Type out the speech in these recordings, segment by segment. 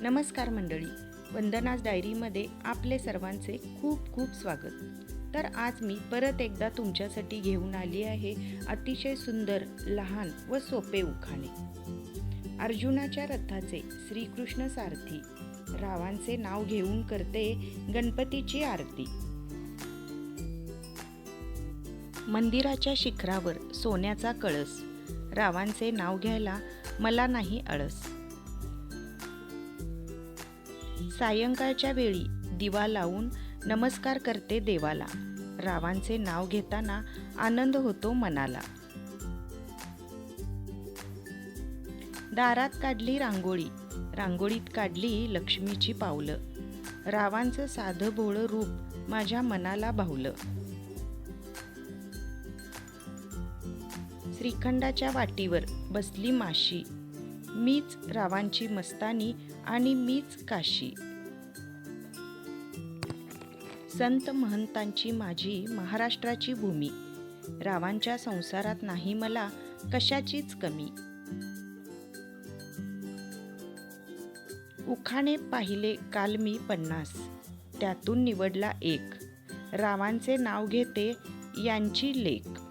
नमस्कार मंडळी वंदनाज डायरीमध्ये आपले सर्वांचे खूप खूप स्वागत. तर आज मी परत एकदा तुमच्यासाठी घेऊन आली आहे अतिशय सुंदर लहान व सोपे उखाणे. अर्जुनाच्या रथाचे श्रीकृष्ण सारथी रावांचे नाव घेऊन करते गणपतीची आरती. मंदिराच्या शिखरावर सोन्याचा कळस रावांचे नाव घ्यायला मला नाही आळस सायंकाळच्या वेळी दिवा लावून नमस्कार करते देवाला. रावांचे नाव घेताना आनंद होतो मनाला. दारात काढली रांगोळी. रांगोळीत काढली लक्ष्मीची पावलं. रावांचं साधं भोळं रूप माझ्या मनाला भावलं श्रीखंडाच्या वाटीवर बसली माशी. मीच रावांची मस्तानी आणि मीच काशी. संत महंतांची माझी महाराष्ट्राची भूमी. रावांच्या संसारात नाही मला कशाचीच कमी. उखाणे पाहिले काल मी पन्नास त्यातून निवडला एक. रावांचे नाव घेते यांची लेख.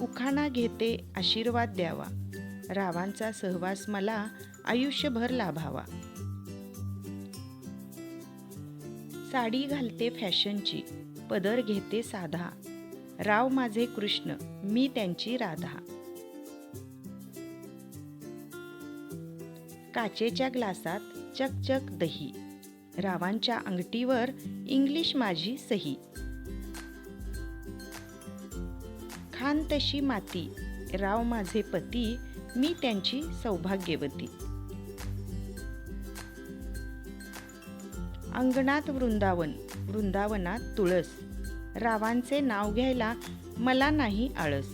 उखाणा घेते आशीर्वाद द्यावा. रावांचा सहवास मला आयुष्यभर लाभावा. साडी घालते फॅशनची पदर घेते साधा. राव माझे कृष्ण मी त्यांची राधा. काचेच्या ग्लासात चकचक दही. रावांच्या अंगठीवर इंग्लिश माझी सही. खान तशी माती. राव माझे पती मी त्यांची सौभाग्यवती. अंगणात वृंदावन वृंदावनात तुळस. रावांचे नाव घ्यायला मला नाही आळस.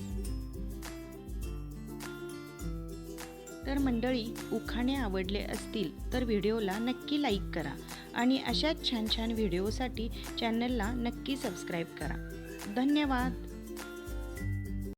तर मंडळी उखाणे आवडले असतील तर व्हिडिओला नक्की लाईक करा आणि अशाच छान छान व्हिडिओसाठी चॅनलला नक्की सबस्क्राईब करा. धन्यवाद.